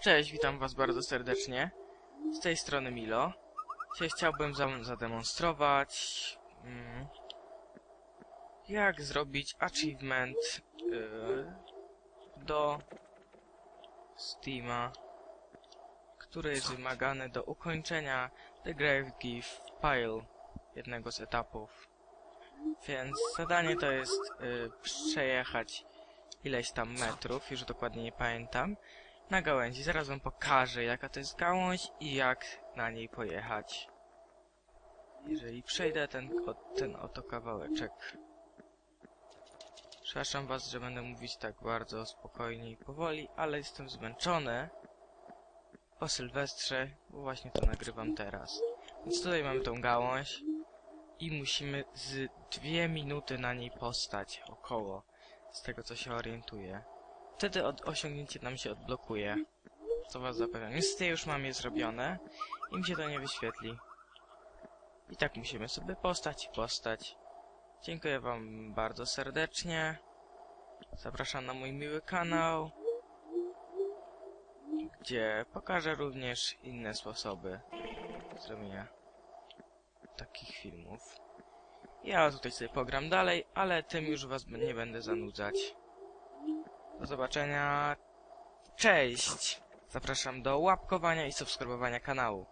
Cześć, witam was bardzo serdecznie. Z tej strony Milo. Dzisiaj chciałbym zademonstrować, mm, jak zrobić achievement yy, do Steama, który jest wymagany do ukończenia The Grave Gift Pile, jednego z etapów. Więc zadanie to jest yy, przejechać ileś tam metrów, już dokładnie nie pamiętam, na gałęzi. Zaraz wam pokażę, jaka to jest gałąź i jak na niej pojechać. Jeżeli przejdę ten, ten oto kawałeczek. Przepraszam was, że będę mówić tak bardzo spokojnie i powoli, ale jestem zmęczony po Sylwestrze, bo właśnie to nagrywam teraz. Więc tutaj mamy tą gałąź i musimy z dwie minuty na niej postać, około, z tego co się orientuję. Wtedy od osiągnięcie nam się odblokuje. Co was zapewniam. Niestety już mam je zrobione i mi się to nie wyświetli. I tak musimy sobie postać i postać. Dziękuję wam bardzo serdecznie. Zapraszam na mój miły kanał, gdzie pokażę również inne sposoby zrobienia takich filmów. Ja tutaj sobie pogram dalej, ale tym już was nie będę zanudzać. Do zobaczenia. Cześć! Zapraszam do łapkowania i subskrybowania kanału.